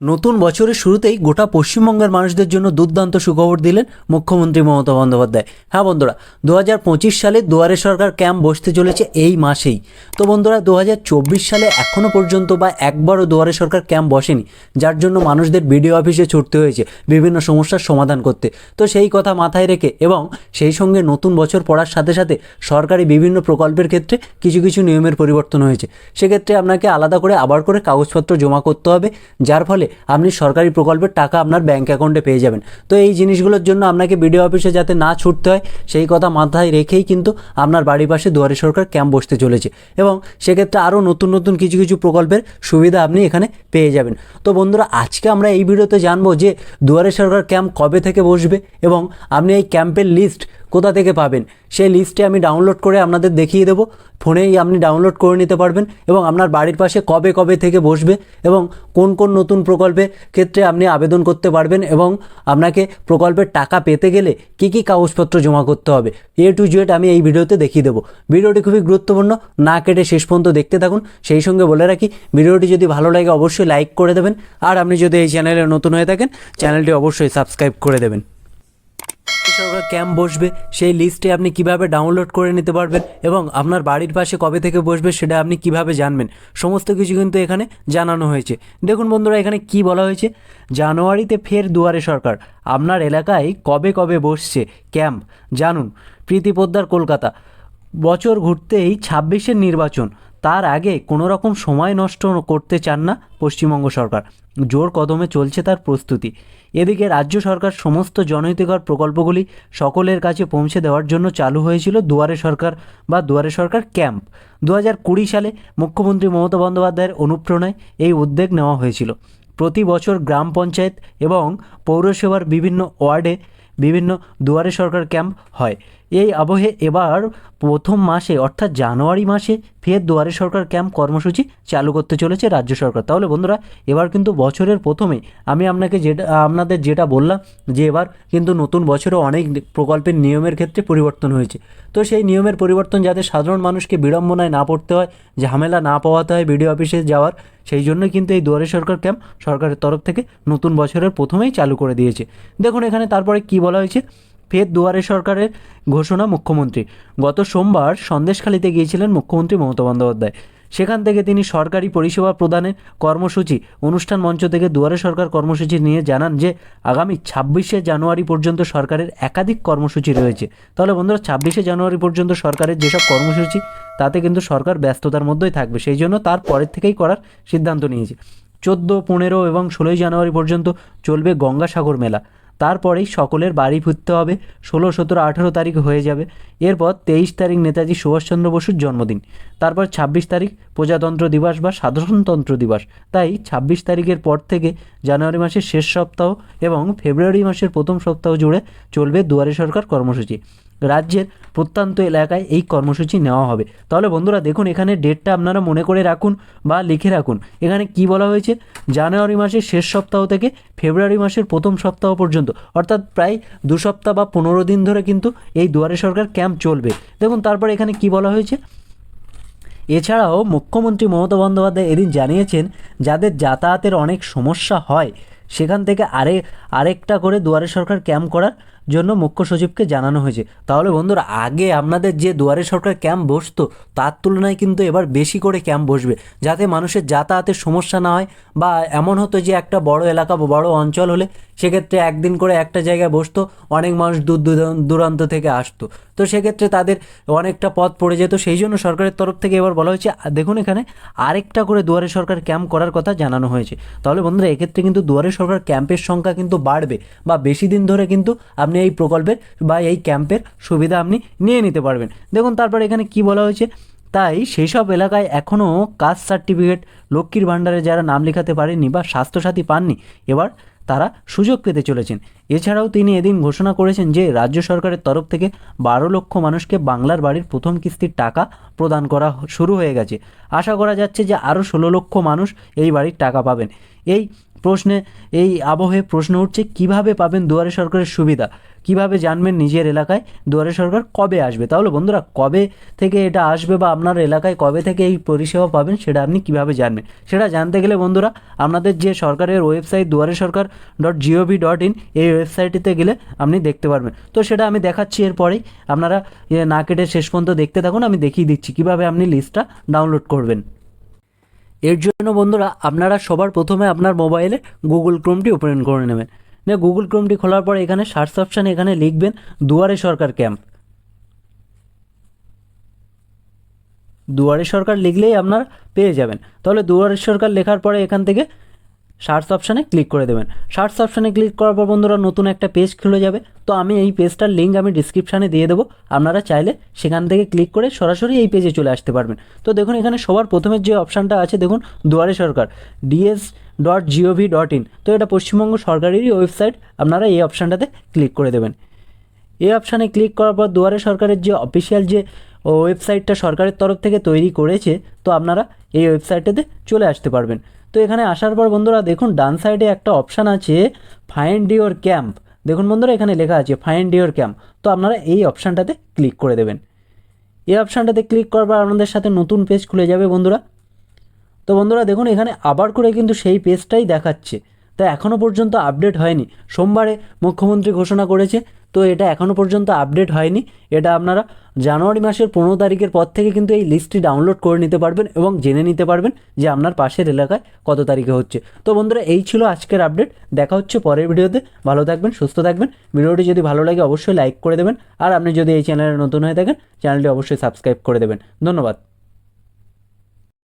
নতুন বছরের শুরুতেই গোটা পশ্চিমবঙ্গের মানুষদের জন্য দুর্দান্ত সুখবর দিলেন মুখ্যমন্ত্রী মমতা বন্দ্যোপাধ্যায়। হ্যাঁ বন্ধুরা দু হাজার পঁচিশ সালে দুয়ারে সরকার ক্যাম্প বসতে চলেছে এই মাসেই। তো বন্ধুরা দু হাজার চব্বিশ সালে এখনও পর্যন্ত বা একবারও দুয়ারে সরকার ক্যাম্প বসেনি, যার জন্য মানুষদের বিডিও অফিসে ছুটতে হয়েছে বিভিন্ন সমস্যার সমাধান করতে। তো সেই কথা মাথায় রেখে এবং সেই সঙ্গে নতুন বছর পড়ার সাথে সাথে সরকারি বিভিন্ন প্রকল্পের ক্ষেত্রে কিছু কিছু নিয়মের পরিবর্তন হয়েছে। সেক্ষেত্রে আপনাকে আলাদা করে আবার করে কাগজপত্র জমা করতে হবে, যার ফলে আপনি সরকারি প্রকল্পের টাকা আপনার ব্যাঙ্ক অ্যাকাউন্টে পেয়ে যাবেন। তো এই জিনিসগুলোর জন্য আপনাকে বিডিও অফিসে যাতে না ছুটতে হয়, সেই কথা মাথায় রেখেই কিন্তু আপনার বাড়ির পাশে দুয়ারে সরকার ক্যাম্প বসতে চলেছে। এবং সেক্ষেত্রে আরও নতুন নতুন কিছু কিছু প্রকল্পের সুবিধা আপনি এখানে পেয়ে যাবেন। তো বন্ধুরা, আজকে আমরা এই ভিডিওতে জানব যে দুয়ারে সরকার ক্যাম্প কবে থেকে বসবে এবং আপনি এই ক্যাম্পের লিস্ট কোথা থেকে পাবেন? সেই লিস্টে আমি ডাউনলোড করে আপনাদের দেখিয়ে দেবো। ফোনেই আপনি ডাউনলোড করে নিতে পারবেন এবং আপনার বাড়ির পাশে কবে কবে থেকে বসবে এবং কোন কোন নতুন প্রকল্পের ক্ষেত্রে আপনি আবেদন করতে পারবেন এবং আপনাকে প্রকল্পের টাকা পেতে গেলে কী কী কাগজপত্র জমা করতে হবে। এ টু জেড আমি এই ভিডিওতে দেখিয়ে দেবো। ভিডিওটি খুবই গুরুত্বপূর্ণ, না কেটে শেষ পর্যন্ত দেখতে থাকুন। সেই সঙ্গে বলে রাখি, ভিডিওটি যদি ভালো লাগে অবশ্যই লাইক করে দেবেন। আর আপনি যদি এই চ্যানেলে নতুন হয়ে থাকেন, চ্যানেলটি অবশ্যই সাবস্ক্রাইব করে দেবেন। সরকার ক্যাম্প বসবে, সেই লিস্টে আপনি কীভাবে ডাউনলোড করে নিতে পারবেন এবং আপনার বাড়ির পাশে কবে থেকে বসবে সেটা আপনি কীভাবে জানবেন, সমস্ত কিছু কিন্তু এখানে জানানো হয়েছে। দেখুন বন্ধুরা, এখানে কি বলা হয়েছে? জানুয়ারিতে ফের দুয়ারে সরকার, আপনার এলাকায় কবে কবে বসছে ক্যাম্প? জানুন, প্রীতি পোদ্দার কলকাতা, বছর ঘুরতেই ছাব্বিশের নির্বাচন তার আগে কোনো রকম সময় নষ্ট করতে চান না পশ্চিমবঙ্গ সরকার। জোর কদমে চলছে তার প্রস্তুতি। এদিকে রাজ্য সরকার সমস্ত জনহিতকর প্রকল্পগুলি সকলের কাছে পৌঁছে দেওয়ার জন্য চালু হয়েছিল দুয়ারে সরকার বা দুয়ারে সরকার ক্যাম্প। দু কুড়ি সালে মুখ্যমন্ত্রী মমতা বন্দ্যোপাধ্যায়ের অনুপ্রেরণায় এই উদ্যোগ নেওয়া হয়েছিল। প্রতি বছর গ্রাম পঞ্চায়েত এবং পৌরসভার বিভিন্ন ওয়ার্ডে বিভিন্ন দুয়ারে সরকার ক্যাম্প হয়। এই আবহে এবার প্রথম মাসে, অর্থাৎ জানুয়ারি মাসে ফের দুয়ারে সরকার ক্যাম্প কর্মসূচি চালু করতে চলেছে রাজ্য সরকার। তাহলে বন্ধুরা, এবার কিন্তু বছরের প্রথমেই আমি আপনাকে যেটা, আপনাদের যেটা বললাম যে এবার কিন্তু নতুন বছরে অনেক প্রকল্পের নিয়মের ক্ষেত্রে পরিবর্তন হয়েছে। তো সেই নিয়মের পরিবর্তন যাতে সাধারণ মানুষকে বিড়ম্বনায় না পড়তে হয়, ঝামেলা না পাওয়াতে হয় বিডিও অফিসে যাওয়ার, সেই জন্য কিন্তু এই দুয়ারে সরকার ক্যাম্প সরকারের তরফ থেকে নতুন বছরের প্রথমেই চালু করে দিয়েছে। দেখুন এখানে তারপরে কি বলা হয়েছে? ফের দুয়ারে সরকারের ঘোষণা মুখ্যমন্ত্রী। গত সোমবার সন্দেশখালিতে গিয়েছিলেন মুখ্যমন্ত্রী মমতা বন্দ্যোপাধ্যায়। সেখান থেকে তিনি সরকারি পরিষেবা প্রদানের কর্মসূচি, অনুষ্ঠান মঞ্চ থেকে দুয়ারে সরকার কর্মসূচি নিয়ে জানান যে, আগামী ছাব্বিশে জানুয়ারি পর্যন্ত সরকারের একাধিক কর্মসূচি রয়েছে। তাহলে বন্ধুরা, ছাব্বিশে জানুয়ারি পর্যন্ত সরকারের যেসব কর্মসূচি, তাতে কিন্তু সরকার ব্যস্ততার মধ্যেই থাকবে। সেই জন্য তার পরের থেকেই করার সিদ্ধান্ত নিয়েছে। চোদ্দ, পনেরো এবং ষোলোই জানুয়ারি পর্যন্ত চলবে গঙ্গাসাগর মেলা। তারপরেই সকলের বাড়ি ফিরতে হবে। ষোলো, সতেরো, আঠেরো তারিখ হয়ে যাবে। এরপর তেইশ তারিখ নেতাজি সুভাষচন্দ্র বসুর জন্মদিন। তারপর ছাব্বিশ তারিখ প্রজাতন্ত্র দিবস বা সাধারণতন্ত্র দিবস। তাই ছাব্বিশ তারিখের পর থেকে জানুয়ারি মাসের শেষ সপ্তাহ এবং ফেব্রুয়ারি মাসের প্রথম সপ্তাহ জুড়ে চলবে দুয়ারে সরকার কর্মসূচি। রাজ্যের প্রত্যন্ত এলাকায় এই কর্মসূচি নেওয়া হবে। তাহলে বন্ধুরা দেখুন, এখানে ডেটটা আপনারা মনে করে রাখুন বা লিখে রাখুন। এখানে কি বলা হয়েছে? জানুয়ারি মাসের শেষ সপ্তাহ থেকে ফেব্রুয়ারি মাসের প্রথম সপ্তাহ পর্যন্ত। অর্থাৎ প্রায় দু সপ্তাহ বা পনেরো দিন ধরে কিন্তু এই দুয়ারে সরকার ক্যাম্প চলবে। দেখুন, তারপরে এখানে কি বলা হয়েছে? এছাড়াও মুখ্যমন্ত্রী মমতা বন্দ্যোপাধ্যায় এদিন জানিয়েছেন, যাদের যাতায়াতের অনেক সমস্যা হয়, সেখান থেকে আরে, আরেকটা করে দুয়ারে সরকার ক্যাম্প করার জন্য মুখ্য সচিবকে জানানো হয়েছে। তাহলে বন্ধুরা, আগে আপনাদের যে দুয়ারে সরকার ক্যাম্প বসতো, তার তুলনায় কিন্তু এবার বেশি করে ক্যাম্প বসবে, যাতে মানুষের যাতায়াতের সমস্যা না হয় বা এমন হতো যে একটা বড় এলাকা বা বড় অঞ্চল হলে সেক্ষেত্রে একদিন করে একটা জায়গায় বসতো, অনেক মানুষ দূর দূরান- দূরান্ত থেকে আসতো। তো সেক্ষেত্রে তাদের অনেকটা পথ পড়ে যেত, সেই জন্য সরকারের তরফ থেকে এবার বলা হয়েছে দেখুন এখানে আরেকটা করে দুয়ারে সরকার ক্যাম্প করার কথা জানানো হয়েছে। তাহলে বন্ধুরা, এক্ষেত্রে কিন্তু দুয়ারে সরকার ক্যাম্পের সংখ্যা কিন্তু বাড়বে বা বেশি দিন ধরে কিন্তু আপনি এই প্রকল্পের বা এই ক্যাম্পের সুবিধা আপনি নিয়ে নিতে পারবেন। দেখুন, তারপর এখানে কি বলা হয়েছে? তাই সেই সব এলাকায় এখনও কাস্ট সার্টিফিকেট, লক্ষ্মীর ভাণ্ডারে যারা নাম লেখাতে পারেননি বা স্বাস্থ্যসাথী পাননি, এবার তারা সুযোগ পেতে চলেছেন। এছাড়াও তিনি এদিন ঘোষণা করেছেন যে, রাজ্য সরকারের তরফ থেকে বারো লক্ষ মানুষকে বাংলার বাড়ির প্রথম কিস্তির টাকা প্রদান করা শুরু হয়ে গেছে। আশা করা যাচ্ছে যে আরও ষোলো লক্ষ মানুষ এই বাড়ির টাকা পাবেন। এই প্রশ্নে এই আবহে প্রশ্ন উঠছে, কীভাবে পাবেন দুয়ারে সরকারের সুবিধা? কীভাবে জানবেন নিজের এলাকায় দুয়ারে সরকার কবে আসবে? তাহলে বন্ধুরা, কবে থেকে এটা আসবে বা আপনার এলাকায় কবে থেকে এই পরিষেবা পাবেন সেটা আপনি কীভাবে জানবেন? সেটা জানতে গেলে বন্ধুরা, আপনাদের যে সরকারের website Duare Sarkar dot GOV dot in, এই ওয়েবসাইটটিতে গেলে আপনি দেখতে পারবেন। তো সেটা আমি দেখাচ্ছি এরপরেই। আপনারা না কেটে শেষ পর্যন্ত দেখতে থাকুন, আমি দেখিয়ে দিচ্ছি কীভাবে আপনি লিস্টটা ডাউনলোড করবেন। এর জন্য বন্ধুরা আপনারা সবার প্রথমে আপনার মোবাইলে গুগল ক্রোমটি ওপেন করে নেবেন। নিয়ে গুগল ক্রোমটি খোলার পর এখানে সার্চ অপশানে এখানে লিখবেন দুয়ারে সরকার ক্যাম্প। দুয়ারে সরকার লিখলেই আপনার পেয়ে যাবেন। তাহলে দুয়ারে সরকার লেখার পরে এখান থেকে সার্চ অপশানে ক্লিক করে দেবেন। সার্চ অপশানে ক্লিক করার পর বন্ধুরা নতুন একটা পেজ খুলে যাবে। তো আমি এই পেজটার লিঙ্ক আমি ডিসক্রিপশানে দিয়ে দেবো। আপনারা চাইলে সেখান থেকে ক্লিক করে সরাসরি এই পেজে চলে আসতে পারবেন। তো দেখুন, এখানে সবার প্রথমের যে অপশানটা আছে, দেখুন, Duare Sarkar DS dot GOV dot in তো এটা পশ্চিমবঙ্গ সরকারেরই ওয়েবসাইট আপনারা এই অপশানটাতে ক্লিক করে দেবেন। এই অপশানে ক্লিক করার পর দুয়ারে সরকারের যে অফিসিয়াল যে ওয়েবসাইটটা সরকারের তরফ থেকে তৈরি করেছে, তো আপনারা এই ওয়েবসাইটটাতে চলে আসতে পারবেন। তো এখানে আসার পর বন্ধুরা দেখুন ডান সাইডে একটা অপশান আছে ফাইন্ড ইওর ক্যাম্প দেখুন বন্ধুরা এখানে লেখা আছে ফাইন্ড ইওর ক্যাম্প তো আপনারা এই অপশানটাতে ক্লিক করে দেবেন। এই অপশানটাতে ক্লিক করার পর আপনাদের সাথে নতুন পেজ খুলে যাবে বন্ধুরা। তো বন্ধুরা দেখুন এখানে আবার করে কিন্তু সেই পেজটাই দেখাচ্ছে। তা এখনও পর্যন্ত আপডেট হয়নি। সোমবারে মুখ্যমন্ত্রী ঘোষণা করেছে, তো এটা এখনও পর্যন্ত আপডেট হয়নি। এটা আপনারা জানুয়ারি মাসের পনেরো তারিখের পর থেকে কিন্তু এই লিস্টটি ডাউনলোড করে নিতে পারবেন এবং জেনে নিতে পারবেন যে আপনার পাশের এলাকায় কত তারিখে হচ্ছে। তো বন্ধুরা, এই ছিল আজকের আপডেট দেখা হচ্ছে পরের ভিডিওতে। ভালো থাকবেন, সুস্থ থাকবেন। ভিডিওটি যদি ভালো লাগে, অবশ্যই লাইক করে দেবেন। আর আপনি যদি এই চ্যানেলে নতুন হয়ে থাকেন চ্যানেলটি অবশ্যই সাবস্ক্রাইব করে দেবেন। ধন্যবাদ।